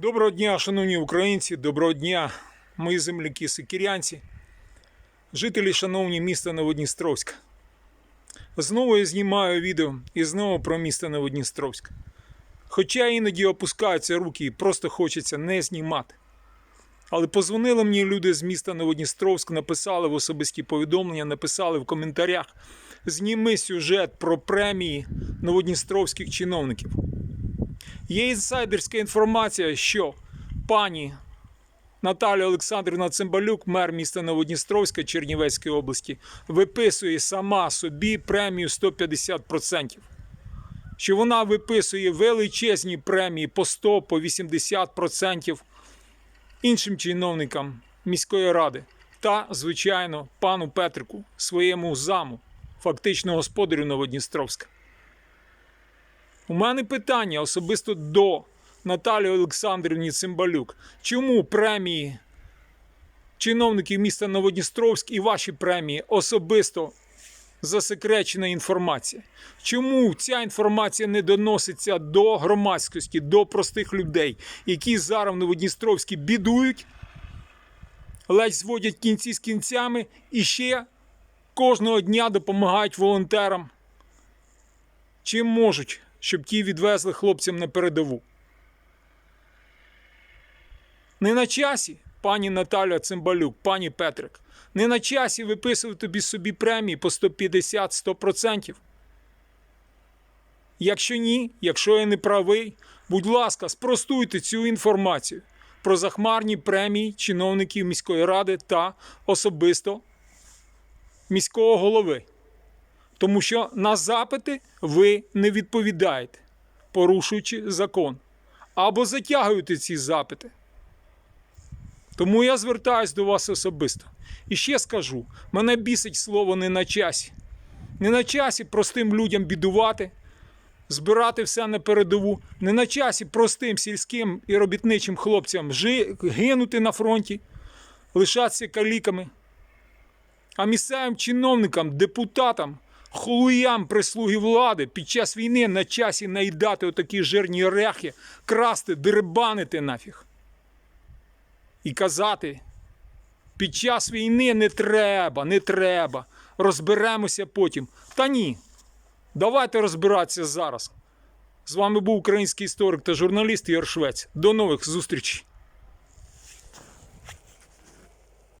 Доброго дня, шановні українці, доброго дня, мої земляки сикірянці, жителі шановні міста Новодністровська. Знову я знімаю відео і знову про місто Новодністровськ. Хоча іноді опускаються руки і просто хочеться не знімати. Але позвонили мені люди з міста Новодністровськ, написали в особисті повідомлення, написали в коментарях: зніми сюжет про премії новодністровських чиновників. Є інсайдерська інформація, що пані Наталя Олександрівна Цимбалюк, мер міста Новодністровська Чернівецької області, виписує сама собі премію 150%. Що вона виписує величезні премії по 100, по 80% іншим чиновникам міської ради та, звичайно, пану Петрику, своєму заму, фактично господарю Новодністровська. У мене питання особисто до Наталії Олександрівні Цимбалюк. Чому премії чиновників міста Новодністровськ і ваші премії особисто засекречена інформація? Чому ця інформація не доноситься до громадськості, до простих людей, які зараз в Новодністровській бідують, ледь зводять кінці з кінцями і ще кожного дня допомагають волонтерам? чим можуть, щоб ті відвезли хлопцям на передову. Не на часі, пані Наталя Цимбалюк, пані Петрик, не на часі виписувати собі премії по 150-100%. Якщо ні, якщо я не правий, будь ласка, спростуйте цю інформацію про захмарні премії чиновників міської ради та особисто міського голови. Тому що на запити ви не відповідаєте, порушуючи закон, або затягуєте ці запити. Тому я звертаюсь до вас особисто. І ще скажу: мене бісить слово не на часі. Не на часі простим людям бідувати, збирати все на передову, не на часі простим сільським і робітничим хлопцям гинути на фронті, лишатися каліками. А місцевим чиновникам, депутатам, холуям прислуги влади під час війни на часі наїдати отакі жирні рехи, красти, деребанити нафіг. І казати, під час війни не треба, не треба. Розберемося потім. Та ні. Давайте розбиратися зараз. З вами був український історик та журналіст Ігор Швець. До нових зустрічей.